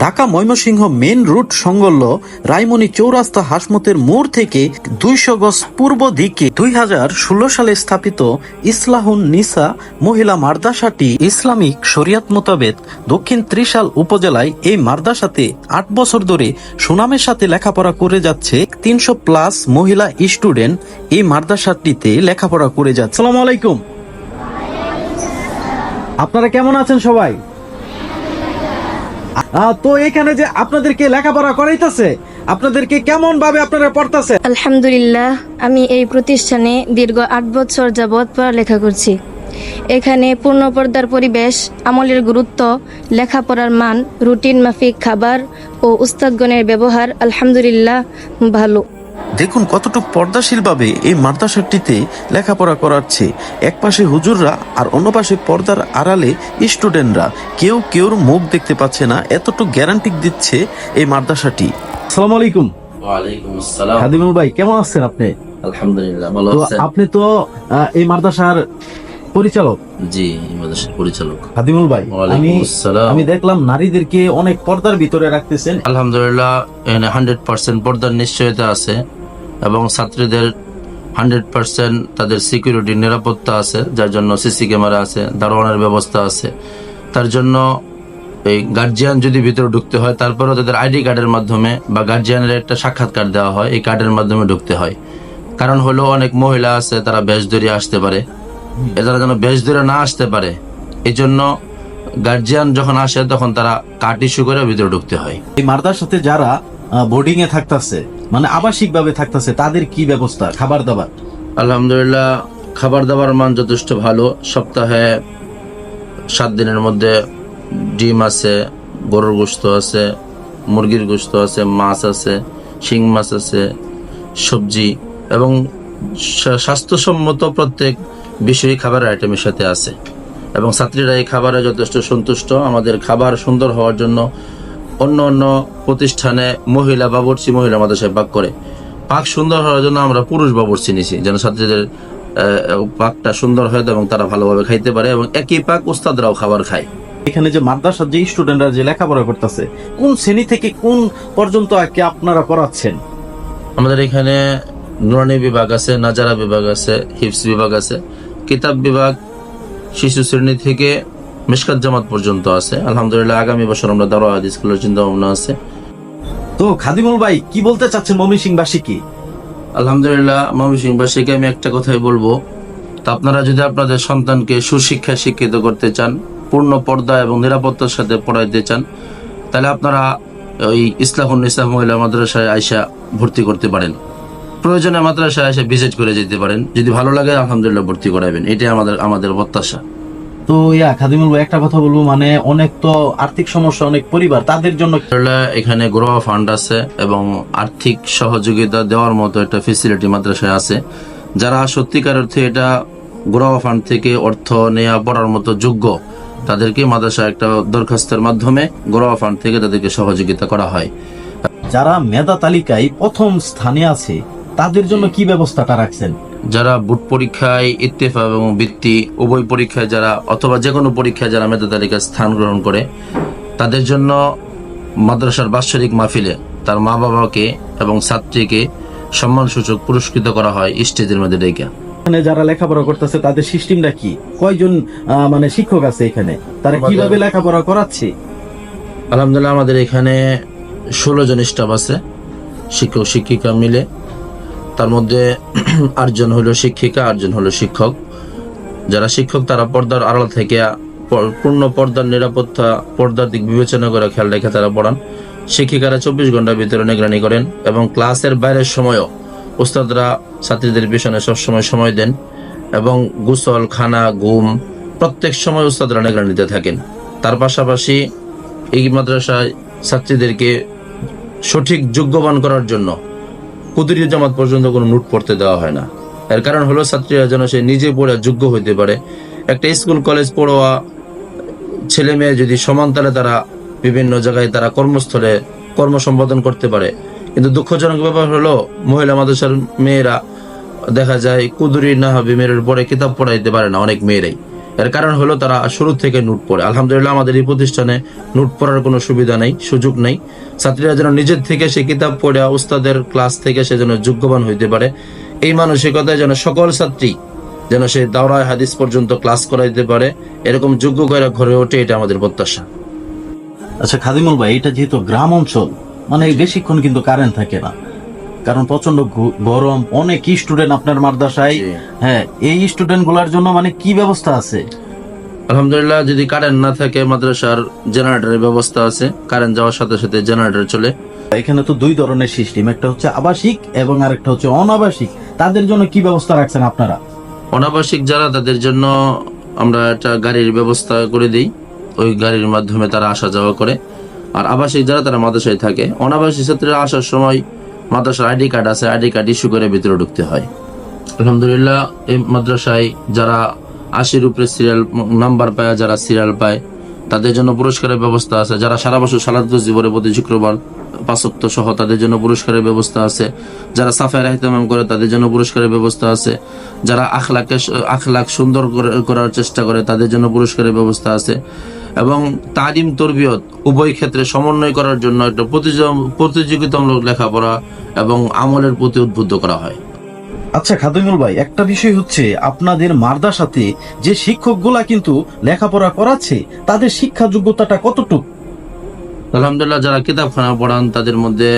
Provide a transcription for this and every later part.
Dhaka Mymensingh main route সংলগ্ন রায়মণি চৌরাস্তা হাসমতের মোড় থেকে দুইশো গজ পূর্ব দিকে দুই হাজার ষোলো সালে স্থাপিত ইসলাহুন নিসা মহিলা মাদ্রাসাটি ইসলামিক শরিয়াত মোতাবেক দক্ষিণ ত্রিশাল উপজেলায় এই মাদ্রাসাতে আট বছর ধরে সুনামের সাথে লেখাপড়া করে যাচ্ছে তিনশো প্লাস মহিলা স্টুডেন্ট এই মাদ্রাসাটিতে লেখাপড়া করে যাচ্ছে। সালাম আলাইকুম। আপনারা কেমন আছেন সবাই? তো এখানে যে আপনাদেরকে লেখাপড়া করাইতেছে, আপনাদেরকে কেমন ভাবে আপনারা পড়তেছে? আলহামদুলিল্লাহ, আমি এই প্রতিষ্ঠানে দীর্ঘ আট বছর যাবৎ পড়ালেখা করছি। এখানে পূর্ণ পর্দার পরিবেশ, আমলের গুরুত্ব, লেখাপড়ার মান, রুটিন মাফিক খাবার ও উস্তাদগণের ব্যবহার আলহামদুলিল্লাহ ভালো। দেখুন কতটুকু পর্দাশীল ভাবে এই মাদ্রাসাটিতে লেখাপড়া করাচ্ছে। এক পাশে হুজুররা আর অন্য পাশে পর্দার আড়ালে স্টুডেন্টরা। কেউ কেউর মুখ দেখতে পাচ্ছে না এতটুকু গ্যারান্টি দিচ্ছে এই মাদ্রাসাটি। আসসালামু আলাইকুম। হাদিমুল ভাই কেমন আছেন আপনি? আলহামদুলিল্লাহ ভালো তো আছেন? আপনি তো আহ, এই মাদ্রাসার পরিচালক? জি মাদ্রাসার পরিচালক। হাদিমুল ভাই আমি আমি দেখলাম নারীদেরকে অনেক পর্দার ভিতরে রাখতেছেন। আলহামদুলিল্লাহ এখানে হান্ড্রেড পার্সেন্ট পর্দার নিশ্চয়তা আছে। এবং ছাত্রীদের হান্ড্রেড পার্সেন্ট তাদের সিকিউরিটি, নিরাপত্তা আছে, যার জন্য সিসি ক্যামেরা আছে, দারোয়ানের ব্যবস্থা আছে। তার জন্য এই গার্জিয়ান যদি ভিতরে ঢুকতে হয়, তারপরেও তাদের আইডি কার্ডের মাধ্যমে বা গার্জিয়ানের একটা সাক্ষাৎকার দেওয়া হয়, এই কার্ডের মাধ্যমে ঢুকতে হয়। কারণ হলো অনেক মহিলা আছে, তারা বেশ ধরে আসতে পারে। এছাড়া যেন বেশ ধরে না আসতে পারে এই জন্য গার্জিয়ান যখন আসে, তখন তারা কার্ড ইস্যু করে ভিতরে ঢুকতে হয়। এই মার্দার সাথে যারা বোর্ডিং এ থাকতেছে মানে আবাসিক ভাবে থাকতেছে, তাদের কি ব্যবস্থা? খাবার দাবার? আলহামদুলিল্লাহ, খাবার দাবার মান যথেষ্ট ভালো। সপ্তাহে সাত দিনের মধ্যে ডিম আছে, গরুর গোস্ত আছে, মুরগির গোস্ত আছে, মাছ আছে, শিং মাছ আছে, সবজি এবং স্বাস্থ্যসম্মত প্রত্যেক বিষয়ই খাবারের আইটেমের সাথে আছে। এবং ছাত্রীরা এই খাবারে যথেষ্ট সন্তুষ্ট। আমাদের খাবার সুন্দর হওয়ার জন্য অন্য অন্য প্রতিষ্ঠানে মহিলা বাবুর্চি মহিলা মাদ্রাসায় পাক করে। পাক সুন্দর হওয়ার জন্য আমরা পুরুষ বাবুর্চি নিছি যেন ছাত্রীদের পাকটা সুন্দর হয় এবং তারা ভালোভাবে খাইতে পারে এবং একই পাক উস্তাদরাও খাবার খায়। এখানে যে মাদ্রাসার যে স্টুডেন্টরা যে লেখাপড়া করতেছে কোন শ্রেণি থেকে কোন পর্যন্ত আর কি আপনারা পড়াচ্ছেন? আমাদের এখানে নুরানি বিভাগ আছে নাজারা বিভাগ আছে হিপস বিভাগ আছে। কিতাব বিভাগ শিশু শ্রেণি থেকে মিশকাত জামাত পর্যন্ত আছে। আলহামদুলিল্লাহ আগামী বছর আমরা দারোয়া হাদিস স্কুলের চিন্তা ভাবনা আছে। তো খাদিমুল ভাই কি বলতে চাচ্ছেন মমিন সিং বাসী কি? আলহামদুলিল্লাহ ময়মনসিংহবাসীকে আমি একটা কথাই বলব। তা আপনারা যদি আপনাদের সন্তানকে সুশিক্ষায় শিক্ষিত করতে চান পূর্ণ পর্দা এবং নিরাপত্তার সাথে পড়াইতে চান তাহলে আপনারা ওই ইসলাহুল ইসলাম মহিলা মাদ্রাসায় আয়সা ভর্তি করতে পারেন। প্রয়োজনে মাদ্রাসায় এসে ভিজিট করে যেতে পারেন। যদি ভালো লাগে আলহামদুলিল্লাহ ভর্তি করাবেন। এটাই আমাদের আমাদের প্রত্যাশা। তো ইয়া খাদিমুল ভাই একটা কথা বলব মানে অনেক তো আর্থিক সমস্যা অনেক পরিবার তাদের জন্য এখানে গ্রোয়া ফান্ড আছে এবং আর্থিক সহযোগিতা দেওয়ার মতো একটা ফেসিলিটি মাদ্রাসায় আছে। যারা সত্যিকার অর্থে এটা গ্রোয়া ফান্ড থেকে অর্থ নেওয়া পড়ার মতো যোগ্য তাদেরকে মাদ্রাসা একটা দরখাস্তের মাধ্যমে গ্রোয়া ফান্ড থেকে তাদেরকে সহযোগিতা করা হয়। যারা মেধা তালিকায় প্রথম স্থানে আছে তাদের জন্য কি ব্যবস্থাটা রাখছেন? যারা বুট পরীক্ষায় ইত্তেফা এবং বৃত্তি উভয় পরীক্ষায় যারা অথবা যে কোনো পরীক্ষায় যারা মেধা তালিকায় স্থান গ্রহণ করে তাদের জন্য মাদ্রাসার বাৎসরিক মাহফিলে তার মা বাবাকে এবং ছাত্রীকে সম্মানসূচক পুরস্কৃত করা হয় স্টেজের মধ্যে ডেকে। এখানে যারা লেখাপড়া করতেছে তাদের সিস্টেমটা কি? কয়জন আহ, মানে শিক্ষক আছে এখানে? তারা কীভাবে লেখাপড়া করাচ্ছে? আলহামদুলিল্লাহ আমাদের এখানে ষোলো জন স্টাফ আছে শিক্ষক শিক্ষিকা মিলে। তার মধ্যে আটজন হলো শিক্ষিকা, আটজন হলো শিক্ষক। যারা শিক্ষক, তারা পর্দার আড়াল থেকে পূর্ণ পর্দার নিরাপত্তা, পর্দার দিক বিবেচনা করে খেয়াল রেখে তারা পড়ান। শিক্ষিকারা চব্বিশ ঘণ্টার ভিতরে নিগরানি করেন এবং ক্লাসের বাইরের সময়ও উস্তাদরা ছাত্রীদের পিছনে সবসময় সময় দেন এবং গুসল, খানা, ঘুম প্রত্যেক সময় উস্তাদরা নিগরানিতে থাকেন। তার পাশাপাশি এই মাদ্রাসায় ছাত্রীদেরকে সঠিক, যোগ্যবান করার জন্য কুদরীয় জামাত পর্যন্ত কোনো নোট পড়তে দেওয়া হয় না। এর কারণ হলো, ছাত্রীরা যেন সে নিজে পড়ে যোগ্য হইতে পারে। একটা স্কুল, কলেজ পড়োয়া ছেলে মেয়ে যদি সমান তারা বিভিন্ন জায়গায় তারা কর্মস্থলে কর্ম সম্পাদন করতে পারে। কিন্তু দুঃখজনক ব্যাপার হলো, মহিলা মাদ্রাসার মেয়েরা দেখা যায়, কুদুরি না হবে মেয়ের পরে কিতাব পড়াইতে পারে না অনেক মেয়েরাই। এর কারণ হলো তারা শুরু থেকে নোট পড়ে। আলহামদুলিল্লাহ আমাদের এই প্রতিষ্ঠানে নোট পড়ার কোনো সুবিধা নেই, সুযোগ নেই। ছাত্রীরা যেন নিজের থেকে সে কিতাব পড়ে উস্তাদের ক্লাস থেকে সে যেন যোগ্যবান হইতে পারে। এই মানসিকতায় যেন সকল ছাত্রী যেন সে দাওরায় হাদিস পর্যন্ত ক্লাস করাইতে পারে, এরকম যোগ্য করে ঘরে ওঠে, এটা আমাদের প্রত্যাশা। আচ্ছা খাদিমুল ভাই এটা যেহেতু গ্রাম অঞ্চল মানে বেশিক্ষণ কিন্তু কারেন্ট থাকে না। কারণ প্রচণ্ড গরম অনেক স্টুডেন্ট আপনার মাদ্রাসায়। হ্যাঁ এই স্টুডেন্টগুলার জন্য মানে কি ব্যবস্থা আছে? আলহামদুলিল্লাহ যদি কারেন্ট না থাকে মাদ্রাসার জেনারেটরের ব্যবস্থা আছে। কারেন্ট যাওয়ার সাথে সাথে জেনারেটর চলে। এখানে তো দুই ধরনের সিস্টেম একটা হচ্ছে আবাসিক এবং আরেকটা হচ্ছে অনাবাসিক। তাদের জন্য কি ব্যবস্থা রাখছেন আপনারা? অনাবাসিক যারা তাদের জন্য আমরা একটা গাড়ির ব্যবস্থা করে দিই। ওই গাড়ির মাধ্যমে তারা আসা যাওয়া করে। আর আবাসিক যারা তারা মাদ্রাসায় থাকে। অনাবাসিক ছাত্রীরা আসার সময় মাদ্রাসার আইডি কার্ড আছে, আইডি কার্ড ইস্যু করে ভিতরে ঢুকতে হয়। আলহামদুলিল্লাহ, এই মাদ্রাসায় যারা আশির উপরে সিরিয়াল নাম্বার পায়, যারা সিরিয়াল পায় তাদের জন্য পুরস্কারের ব্যবস্থা আছে। যারা সারা বছর সালাদ জীবনে প্রতি শুক্রবার পাঁচক্ত সহ তাদের জন্য পুরস্কারের ব্যবস্থা আছে। যারা সাফায় রাহিতাম করে, তাদের জন্য পুরস্কারের ব্যবস্থা আছে। যারা আখলাকে আখলাক সুন্দর করে- করার চেষ্টা করে, তাদের জন্য পুরস্কারের ব্যবস্থা আছে। এবং তালিম, তরবিয়ত উভয় ক্ষেত্রে সমন্বয় করার জন্য একটা প্রতিযোগ- প্রতিযোগিতামূলক লেখাপড়া এবং আমলের প্রতি উদ্বুদ্ধ করা হয়। আচ্ছা খাদিমুল ভাই, একটা বিষয় হচ্ছে, আপনাদের মাদ্রাসাতে যে শিক্ষকগুলা কিন্তু লেখাপড়া করাচ্ছে, তাদের শিক্ষা যোগ্যতাটা কতটুকু? আলহামদুলিল্লাহ, যারা কিতাবখানা পড়ান, তাদের মধ্যে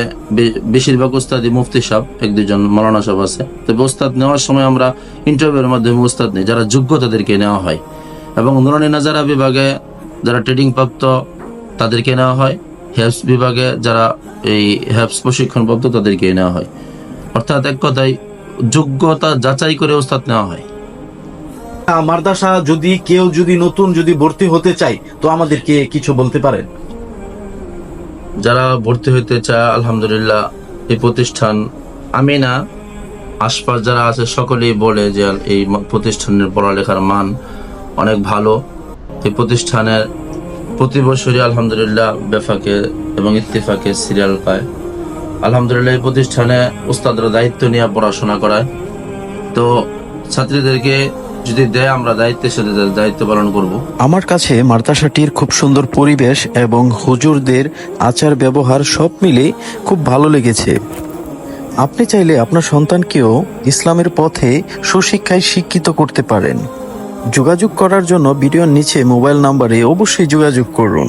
বেশিরভাগ উস্তাদি মুফতি সাহেব, এক দুজন মৌলানা সাহেব আছে। তবে ওস্তাদ নেওয়ার সময় আমরা ইন্টারভিউর মাধ্যমে উস্তাদ নেই, যারা যোগ্য তাদেরকে নেওয়া হয়। এবং নুরানি নাজারা বিভাগে যারা ট্রেডিং প্রাপ্ত তাদেরকে নেওয়া হয়। হেফস বিভাগে যারা এই হেফস প্রশিক্ষণ প্রাপ্ত তাদেরকে নেওয়া হয়। অর্থাৎ এক কথায় যোগ্যতা যাচাই করে ওস্তাদ নেওয়া হয়। মাদ্রাসা যদি কেউ যদি নতুন যদি ভর্তি হতে চায় তো আমাদেরকে কিছু বলতে পারেন। যারা ভর্তি হতে চায় আলহামদুলিল্লাহ এই প্রতিষ্ঠান আমি না আশপাশ যারা আছে সকলেই বলে যে এই প্রতিষ্ঠানের পড়ালেখার মান অনেক ভালো। এই প্রতিষ্ঠানের প্রতি বছরই আলহামদুলিল্লাহ বেফাকে এবং ইত্তেফাকে সিরিয়াল পায়। আলহামদুলিল্লাহ প্রতিষ্ঠানে উস্তাদরা দায়িত্ব নিয়ে পড়াশোনা করায়। তো ছাত্রীদেরকে যদি দেয়, আমরা দায়িত্বের সাথে দায়িত্ব পালন করব। আমার কাছে মাদ্রাসাটির খুব সুন্দর পরিবেশ এবং হুজুরদের আচার ব্যবহার সব মিলে খুব ভালো লেগেছে। আপনি চাইলে আপনার সন্তানকেও ইসলামের পথে সুশিক্ষায় শিক্ষিত করতে পারেন। যোগাযোগ করার জন্য ভিডিওর নিচে মোবাইল নাম্বারে অবশ্যই যোগাযোগ করুন।